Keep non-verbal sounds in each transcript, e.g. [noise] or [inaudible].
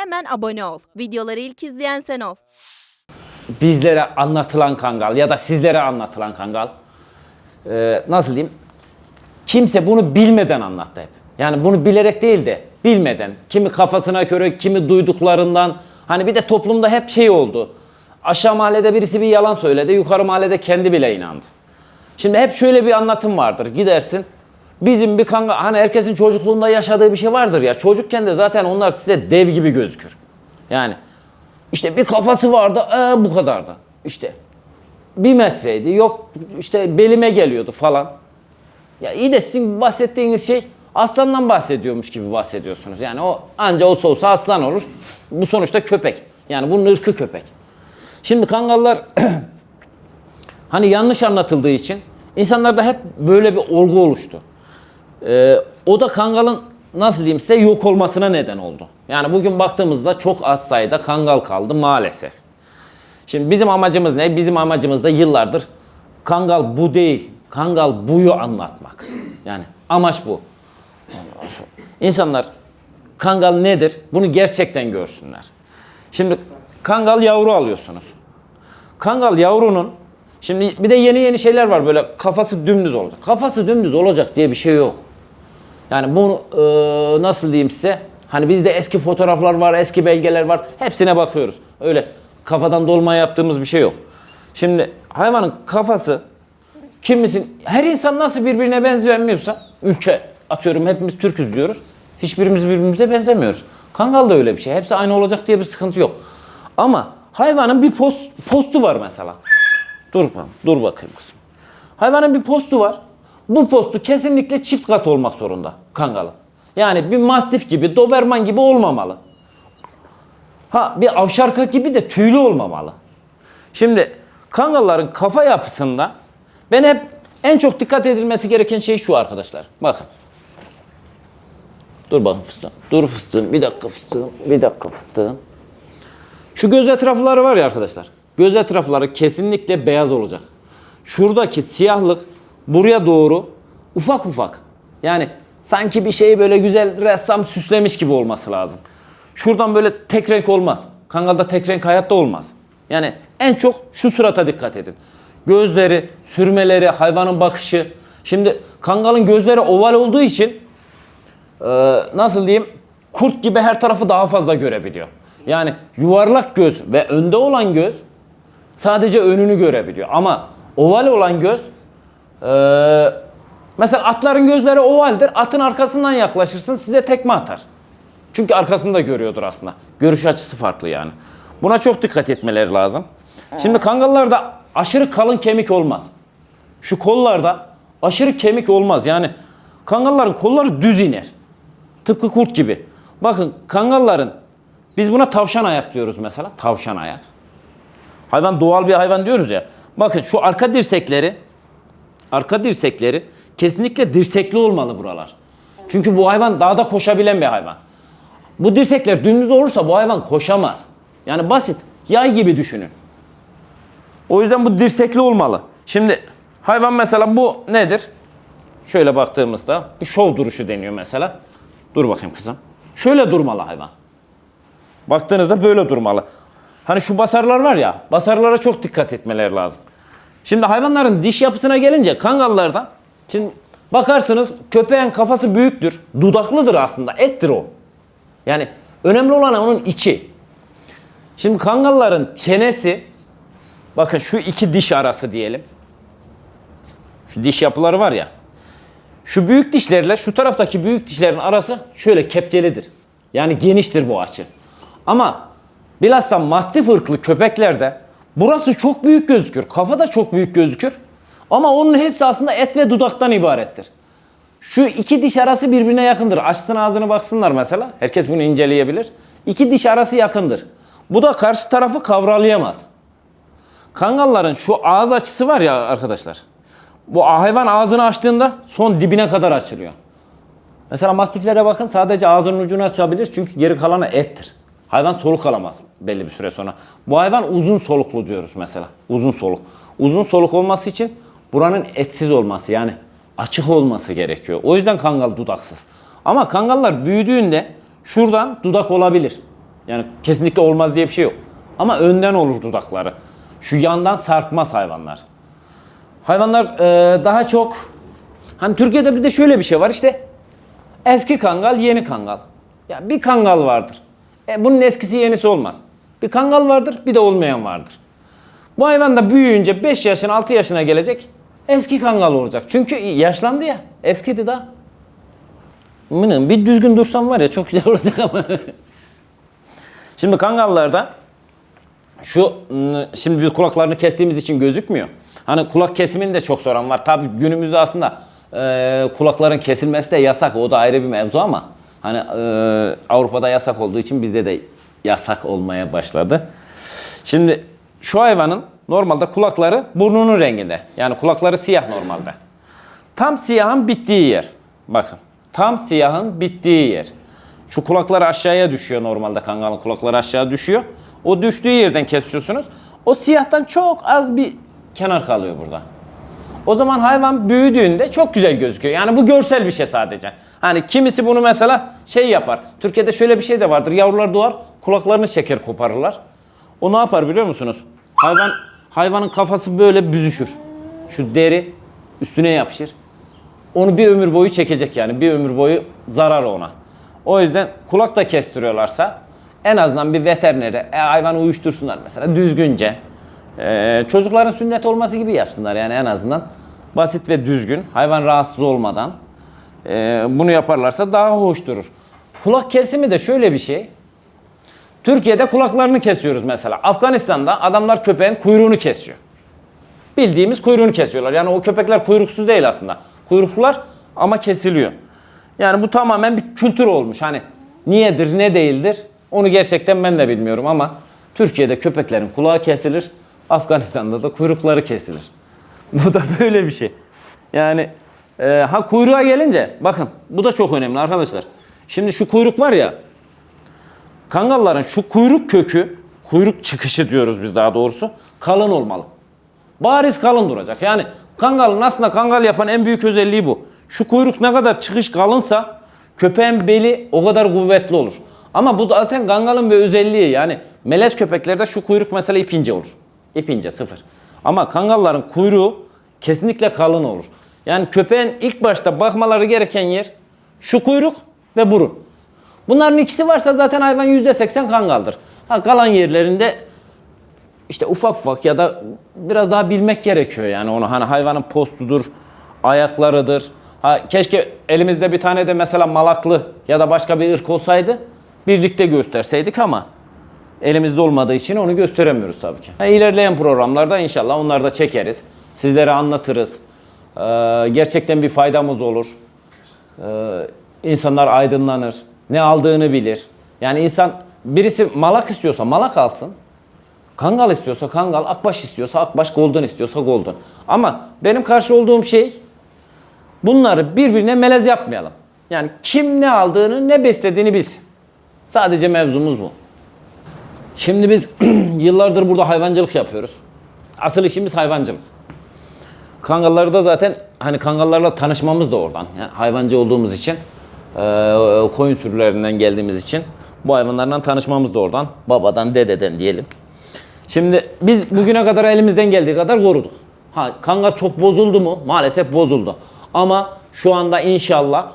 Hemen abone ol. Videoları ilk izleyen sen ol. bizlere anlatılan kangal ya da sizlere anlatılan kangal e, nasıl diyeyim kimse bunu bilmeden anlattı hep. Yani bunu bilerek değil de bilmeden kimi kafasına göre kimi duyduklarından hani bir de toplumda hep şey oldu. Aşağı mahallede birisi bir yalan söyledi yukarı mahallede kendi bile inandı. Şimdi hep şöyle bir anlatım vardır gidersin bizim bir kangal hani herkesin çocukluğunda yaşadığı bir şey vardır ya çocukken de zaten onlar size dev gibi gözükür. Yani işte bir kafası vardı, ee, bu kadardı. İşte bir metreydi, yok işte belime geliyordu falan. Ya iyi de sizin bahsettiğiniz şey aslandan bahsediyormuş gibi bahsediyorsunuz. Yani o anca olsa olsa aslan olur. Bu sonuçta köpek. Yani bunun ırkı köpek. Şimdi kangallar [clears throat] hani yanlış anlatıldığı için insanlarda hep böyle bir olgu oluştu. Ee, o da kangalın nasıl diyeyim size yok olmasına neden oldu. Yani bugün baktığımızda çok az sayıda kangal kaldı maalesef. Şimdi bizim amacımız ne? Bizim amacımız da yıllardır kangal bu değil. Kangal buyu anlatmak. Yani amaç bu. İnsanlar kangal nedir? Bunu gerçekten görsünler. Şimdi kangal yavru alıyorsunuz. Kangal yavrunun şimdi bir de yeni yeni şeyler var böyle kafası dümdüz olacak. Kafası dümdüz olacak diye bir şey yok. Yani bunu e, nasıl diyeyim size? Hani bizde eski fotoğraflar var, eski belgeler var. Hepsine bakıyoruz. Öyle kafadan dolma yaptığımız bir şey yok. Şimdi hayvanın kafası kimisin her insan nasıl birbirine benzemiyorsa ülke atıyorum hepimiz Türküz diyoruz. Hiçbirimiz birbirimize benzemiyoruz. Kangal da öyle bir şey. Hepsi aynı olacak diye bir sıkıntı yok. Ama hayvanın bir post, postu var mesela. Dur dur bakayım kızım. Hayvanın bir postu var. Bu postu kesinlikle çift kat olmak zorunda kangalın. Yani bir mastif gibi, doberman gibi olmamalı. Ha bir avşarka gibi de tüylü olmamalı. Şimdi kangalların kafa yapısında ben hep en çok dikkat edilmesi gereken şey şu arkadaşlar. Bakın. Dur bakın fıstığım. Dur fıstığım. Bir dakika fıstığım. Bir dakika fıstığım. Şu göz etrafları var ya arkadaşlar. Göz etrafları kesinlikle beyaz olacak. Şuradaki siyahlık buraya doğru ufak ufak. Yani sanki bir şeyi böyle güzel ressam süslemiş gibi olması lazım. Şuradan böyle tek renk olmaz. Kangalda tek renk hayatta olmaz. Yani en çok şu surata dikkat edin. Gözleri, sürmeleri, hayvanın bakışı. Şimdi kangalın gözleri oval olduğu için e, nasıl diyeyim kurt gibi her tarafı daha fazla görebiliyor. Yani yuvarlak göz ve önde olan göz sadece önünü görebiliyor. Ama oval olan göz e, mesela atların gözleri ovaldir. Atın arkasından yaklaşırsın size tekme atar. Çünkü arkasını da görüyordur aslında. Görüş açısı farklı yani. Buna çok dikkat etmeleri lazım. Şimdi kangallarda aşırı kalın kemik olmaz. Şu kollarda aşırı kemik olmaz. Yani kangalların kolları düz iner. Tıpkı kurt gibi. Bakın kangalların biz buna tavşan ayak diyoruz mesela. Tavşan ayak. Hayvan doğal bir hayvan diyoruz ya. Bakın şu arka dirsekleri arka dirsekleri kesinlikle dirsekli olmalı buralar. Çünkü bu hayvan dağda koşabilen bir hayvan. Bu dirsekler dümdüz olursa bu hayvan koşamaz. Yani basit. Yay gibi düşünün. O yüzden bu dirsekli olmalı. Şimdi hayvan mesela bu nedir? Şöyle baktığımızda bir şov duruşu deniyor mesela. Dur bakayım kızım. Şöyle durmalı hayvan. Baktığınızda böyle durmalı. Hani şu basarlar var ya, basarlara çok dikkat etmeleri lazım. Şimdi hayvanların diş yapısına gelince kangallarda şimdi bakarsınız köpeğin kafası büyüktür, dudaklıdır aslında, ettir o. Yani önemli olan onun içi. Şimdi kangalların çenesi bakın şu iki diş arası diyelim. Şu diş yapıları var ya. Şu büyük dişlerle şu taraftaki büyük dişlerin arası şöyle kepçelidir. Yani geniştir bu açı. Ama bilhassa mastif ırklı köpeklerde burası çok büyük gözükür. Kafa da çok büyük gözükür. Ama onun hepsi aslında et ve dudaktan ibarettir. Şu iki diş arası birbirine yakındır. Açsın ağzını baksınlar mesela. Herkes bunu inceleyebilir. İki diş arası yakındır. Bu da karşı tarafı kavralayamaz. Kangalların şu ağız açısı var ya arkadaşlar. Bu hayvan ağzını açtığında son dibine kadar açılıyor. Mesela mastiflere bakın sadece ağzının ucunu açabilir çünkü geri kalanı ettir. Hayvan soluk alamaz belli bir süre sonra. Bu hayvan uzun soluklu diyoruz mesela. Uzun soluk. Uzun soluk olması için buranın etsiz olması yani açık olması gerekiyor. O yüzden kangal dudaksız. Ama kangallar büyüdüğünde şuradan dudak olabilir. Yani kesinlikle olmaz diye bir şey yok. Ama önden olur dudakları. Şu yandan sarkmaz hayvanlar. Hayvanlar e, daha çok hani Türkiye'de bir de şöyle bir şey var işte eski kangal yeni kangal. Ya bir kangal vardır. E, bunun eskisi yenisi olmaz. Bir kangal vardır bir de olmayan vardır. Bu hayvan da büyüyünce 5 yaşına 6 yaşına gelecek eski kangal olacak. Çünkü yaşlandı ya eskidi daha. Mının bir düzgün dursam var ya çok güzel olacak ama. [laughs] Şimdi kangallarda şu şimdi biz kulaklarını kestiğimiz için gözükmüyor. Hani kulak kesimini de çok soran var. Tabii günümüzde aslında e, kulakların kesilmesi de yasak. O da ayrı bir mevzu ama hani e, Avrupa'da yasak olduğu için bizde de yasak olmaya başladı. Şimdi şu hayvanın normalde kulakları burnunun renginde. Yani kulakları siyah normalde. Tam siyahın bittiği yer. Bakın. Tam siyahın bittiği yer. Şu kulakları aşağıya düşüyor normalde kangalın kulakları aşağı düşüyor. O düştüğü yerden kesiyorsunuz. O siyahtan çok az bir kenar kalıyor burada. O zaman hayvan büyüdüğünde çok güzel gözüküyor. Yani bu görsel bir şey sadece. Hani kimisi bunu mesela şey yapar. Türkiye'de şöyle bir şey de vardır. Yavrular doğar, kulaklarını çeker koparırlar. O ne yapar biliyor musunuz? Hayvan hayvanın kafası böyle büzüşür. Şu deri üstüne yapışır. Onu bir ömür boyu çekecek yani. Bir ömür boyu zarar ona. O yüzden kulak da kestiriyorlarsa en azından bir veterinere e, hayvanı uyuştursunlar mesela düzgünce. Ee, çocukların sünnet olması gibi yapsınlar yani en azından. Basit ve düzgün, hayvan rahatsız olmadan ee, bunu yaparlarsa daha hoş durur. Kulak kesimi de şöyle bir şey. Türkiye'de kulaklarını kesiyoruz mesela. Afganistan'da adamlar köpeğin kuyruğunu kesiyor. Bildiğimiz kuyruğunu kesiyorlar. Yani o köpekler kuyruksuz değil aslında. Kuyruklular ama kesiliyor. Yani bu tamamen bir kültür olmuş. Hani niyedir ne değildir onu gerçekten ben de bilmiyorum ama Türkiye'de köpeklerin kulağı kesilir. Afganistan'da da kuyrukları kesilir. [laughs] Bu da böyle bir şey. Yani e, ha kuyruğa gelince bakın bu da çok önemli arkadaşlar. Şimdi şu kuyruk var ya kangalların şu kuyruk kökü kuyruk çıkışı diyoruz biz daha doğrusu kalın olmalı. Bariz kalın duracak. Yani kangalın aslında kangal yapan en büyük özelliği bu. Şu kuyruk ne kadar çıkış kalınsa köpeğin beli o kadar kuvvetli olur. Ama bu zaten kangalın bir özelliği. Yani melez köpeklerde şu kuyruk mesela ipince olur. İpince sıfır. Ama kangalların kuyruğu kesinlikle kalın olur. Yani köpeğin ilk başta bakmaları gereken yer şu kuyruk ve burun. Bunların ikisi varsa zaten hayvan %80 kangaldır. Ha, kalan yerlerinde işte ufak ufak ya da biraz daha bilmek gerekiyor yani onu. Hani hayvanın postudur, ayaklarıdır. Ha, keşke elimizde bir tane de mesela malaklı ya da başka bir ırk olsaydı birlikte gösterseydik ama elimizde olmadığı için onu gösteremiyoruz tabii ki. Ha, ilerleyen programlarda inşallah onları da çekeriz. Sizlere anlatırız. Ee, gerçekten bir faydamız olur. Ee, insanlar aydınlanır. Ne aldığını bilir. Yani insan birisi malak istiyorsa malak alsın. Kangal istiyorsa kangal, akbaş istiyorsa akbaş, golden istiyorsa golden. Ama benim karşı olduğum şey bunları birbirine melez yapmayalım. Yani kim ne aldığını, ne beslediğini bilsin. Sadece mevzumuz bu. Şimdi biz [clears throat] yıllardır burada hayvancılık yapıyoruz. Asıl işimiz hayvancılık. Kangalları da zaten hani kangallarla tanışmamız da oradan. Yani hayvancı olduğumuz için, eee, koyun sürülerinden geldiğimiz için bu hayvanlarla tanışmamız da oradan. Babadan, dededen diyelim. Şimdi biz bugüne kadar elimizden geldiği kadar koruduk. Ha kangal çok bozuldu mu? Maalesef bozuldu. Ama şu anda inşallah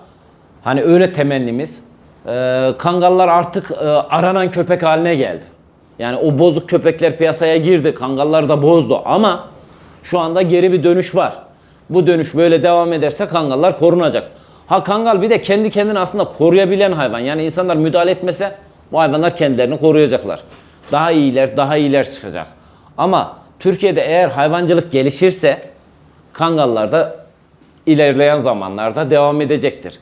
hani öyle temennimiz e, kangallar artık e, aranan köpek haline geldi. Yani o bozuk köpekler piyasaya girdi. Kangallar da bozdu ama şu anda geri bir dönüş var. Bu dönüş böyle devam ederse kangallar korunacak. Ha kangal bir de kendi kendini aslında koruyabilen hayvan. Yani insanlar müdahale etmese bu hayvanlar kendilerini koruyacaklar. Daha iyiler, daha iyiler çıkacak. Ama Türkiye'de eğer hayvancılık gelişirse kangallar da ilerleyen zamanlarda devam edecektir.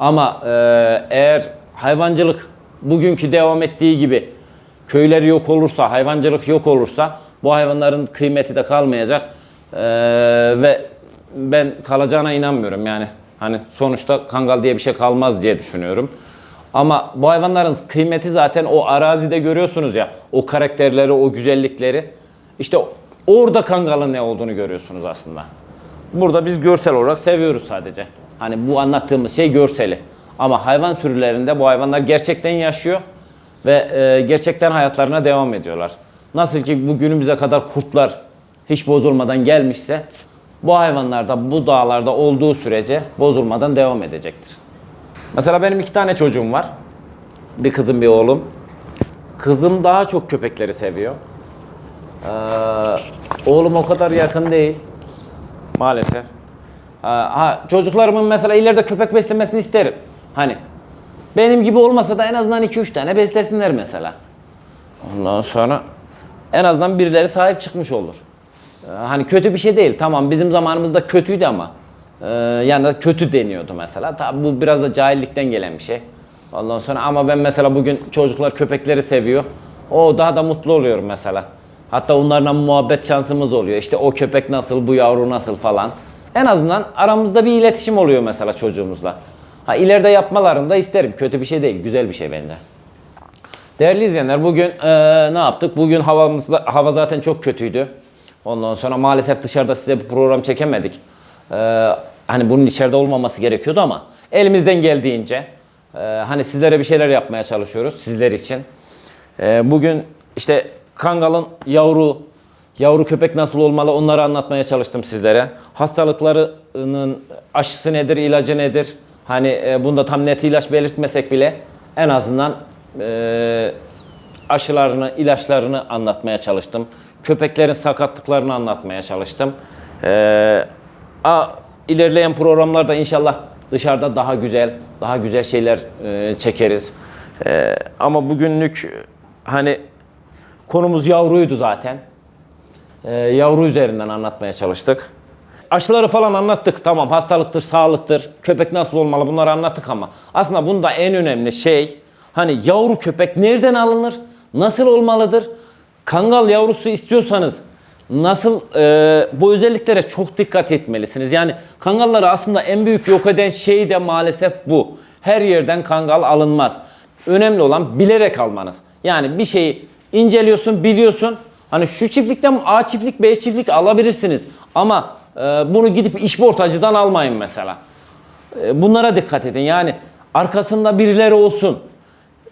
Ama e, eğer hayvancılık bugünkü devam ettiği gibi köyler yok olursa, hayvancılık yok olursa bu hayvanların kıymeti de kalmayacak. E, ve ben kalacağına inanmıyorum yani. Hani sonuçta kangal diye bir şey kalmaz diye düşünüyorum. Ama bu hayvanların kıymeti zaten o arazide görüyorsunuz ya. O karakterleri, o güzellikleri. İşte orada kangalın ne olduğunu görüyorsunuz aslında. Burada biz görsel olarak seviyoruz sadece. Hani bu anlattığımız şey görseli. Ama hayvan sürülerinde bu hayvanlar gerçekten yaşıyor. Ve e, gerçekten hayatlarına devam ediyorlar. Nasıl ki bu günümüze kadar kurtlar hiç bozulmadan gelmişse bu hayvanlar da bu dağlarda olduğu sürece bozulmadan devam edecektir. Mesela benim iki tane çocuğum var. Bir kızım bir oğlum. Kızım daha çok köpekleri seviyor. Ee, oğlum o kadar yakın değil. Maalesef. Ha, ha, çocuklarımın mesela ileride köpek beslemesini isterim. Hani benim gibi olmasa da en azından 2-3 tane beslesinler mesela. Ondan sonra en azından birileri sahip çıkmış olur. Ee, Hani kötü bir şey değil. Tamam bizim zamanımızda kötüydü ama e, yani da kötü deniyordu mesela. Tabi bu biraz da cahillikten gelen bir şey. Ondan sonra ama ben mesela bugün çocuklar köpekleri seviyor. O daha da mutlu oluyorum mesela. Hatta onlarla muhabbet şansımız oluyor. İşte o köpek nasıl, bu yavru nasıl falan. En azından aramızda bir iletişim oluyor mesela çocuğumuzla. Ha ileride yapmalarını da isterim. Kötü bir şey değil, güzel bir şey bence. Değerli izleyenler bugün eee, ne yaptık? Bugün havamız, hava zaten çok kötüydü. Ondan sonra maalesef dışarıda size bir program çekemedik. Eee, hani bunun içeride olmaması gerekiyordu ama elimizden geldiğince eee, hani sizlere bir şeyler yapmaya çalışıyoruz sizler için. Eee, bugün işte Kangal'ın yavru yavru köpek nasıl olmalı onları anlatmaya çalıştım sizlere. Hastalıklarının aşısı nedir, ilacı nedir? Hani e, bunda tam net ilaç belirtmesek bile en azından e, aşılarını, ilaçlarını anlatmaya çalıştım. Köpeklerin sakatlıklarını anlatmaya çalıştım. E, a, ilerleyen programlarda inşallah dışarıda daha güzel, daha güzel şeyler e, çekeriz. E, ama bugünlük hani konumuz yavruydu zaten. E, yavru üzerinden anlatmaya çalıştık. Aşıları falan anlattık. Tamam hastalıktır, sağlıktır, köpek nasıl olmalı bunları anlattık ama aslında bunda en önemli şey hani yavru köpek nereden alınır? Nasıl olmalıdır? Kangal yavrusu istiyorsanız nasıl e, bu özelliklere çok dikkat etmelisiniz. Yani kangalları aslında en büyük yok eden şey de maalesef bu. Her yerden kangal alınmaz. Önemli olan bilerek almanız. Yani bir şeyi inceliyorsun, biliyorsun. Hani şu çiftlikten A çiftlik, B çiftlik alabilirsiniz. Ama bunu gidip işportacıdan almayın mesela. E, bunlara dikkat edin. Yani arkasında birileri olsun.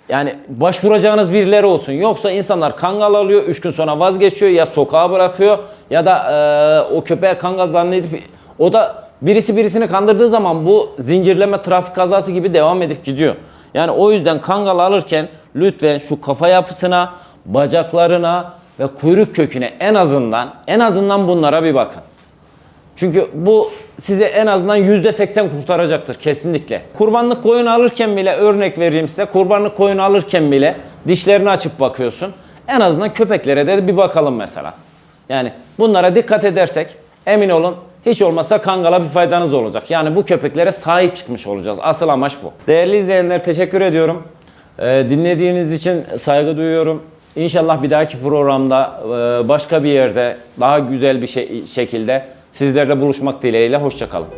Yani başvuracağınız birileri olsun. Yoksa insanlar kangal alıyor, 3 gün sonra vazgeçiyor ya sokağa bırakıyor ya da e, o köpeğe kangal zannedip o da birisi birisini kandırdığı zaman bu zincirleme trafik kazası gibi devam edip gidiyor. Yani o yüzden kangal alırken lütfen şu kafa yapısına, bacaklarına ve kuyruk köküne en azından en azından bunlara bir bakın. Çünkü bu size en azından %80 kurtaracaktır kesinlikle. Kurbanlık koyun alırken bile örnek vereyim size. Kurbanlık koyun alırken bile dişlerini açıp bakıyorsun. En azından köpeklere de bir bakalım mesela. Yani bunlara dikkat edersek emin olun hiç olmazsa kangala bir faydanız olacak. Yani bu köpeklere sahip çıkmış olacağız. Asıl amaç bu. Değerli izleyenler teşekkür ediyorum. Ee, dinlediğiniz için saygı duyuyorum. İnşallah bir dahaki programda e, başka bir yerde daha güzel bir şey, şekilde sizlerle buluşmak dileğiyle. Hoşçakalın.